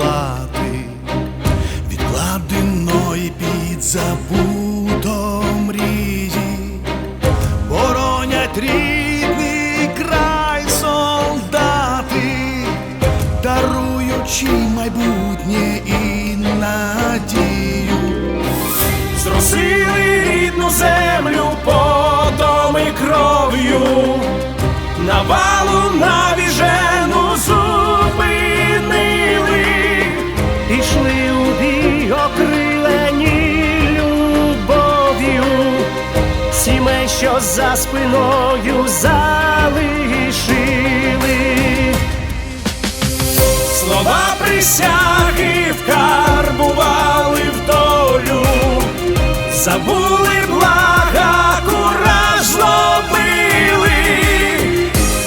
палати, від під забутом різі, боронять рідний край солдати, даруючи майбутнє і надію, зросили рідну землю. по. Сімей, що за спиною залишили. Слова присяги вкарбували в долю, забули блага, кураж злобили,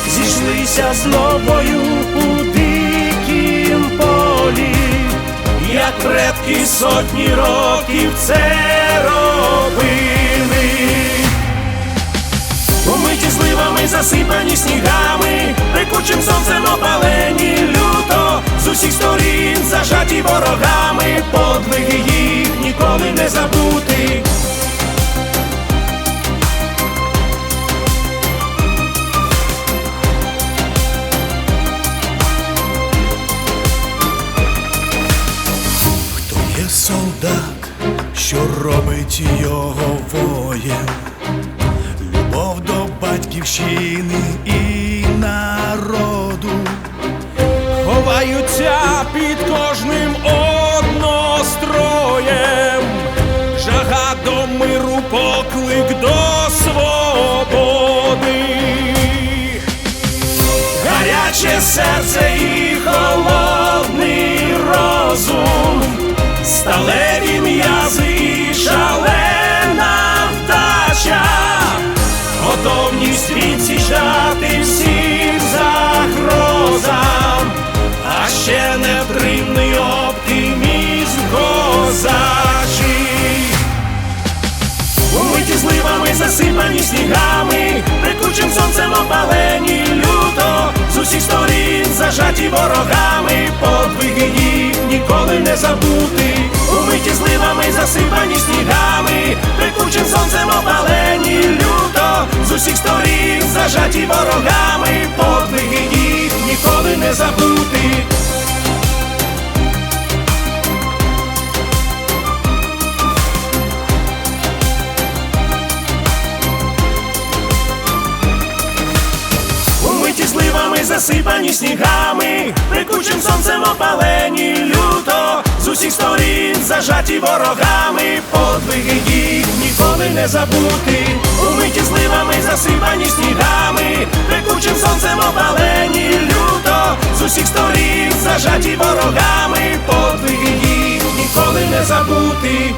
зійшлися злобою у дикім полі, як предки сотні років це робили. Засипані снігами, пекучим сонцем опалені люто, з усіх сторін зажаті ворогами, подвиги їх ніколи не забути. Хто є солдат, що робить його любов батьківщини і народу, ховаються під кожним одностроєм, жага до миру, поклик до свободи. Гаряче серце і холодний розум, сталеві м'язи Засипані снігами, пекучим сонцем опалені. Люто, з усіх сторін зажаті ворогами, подвиги їх ніколи не забути. Умиті зливами, засипані снігами, пекучим сонцем опалені. Люто, з усіх сторін зажаті ворогами, засипані снігами, пекучим сонцем опалені люто, з усіх сторін зажаті ворогами, подвиги їх ніколи не забути. Умиті зливами, засипані снігами, пекучим сонцем опалені люто, з усіх сторін зажаті ворогами, подвиги їх ніколи не забути.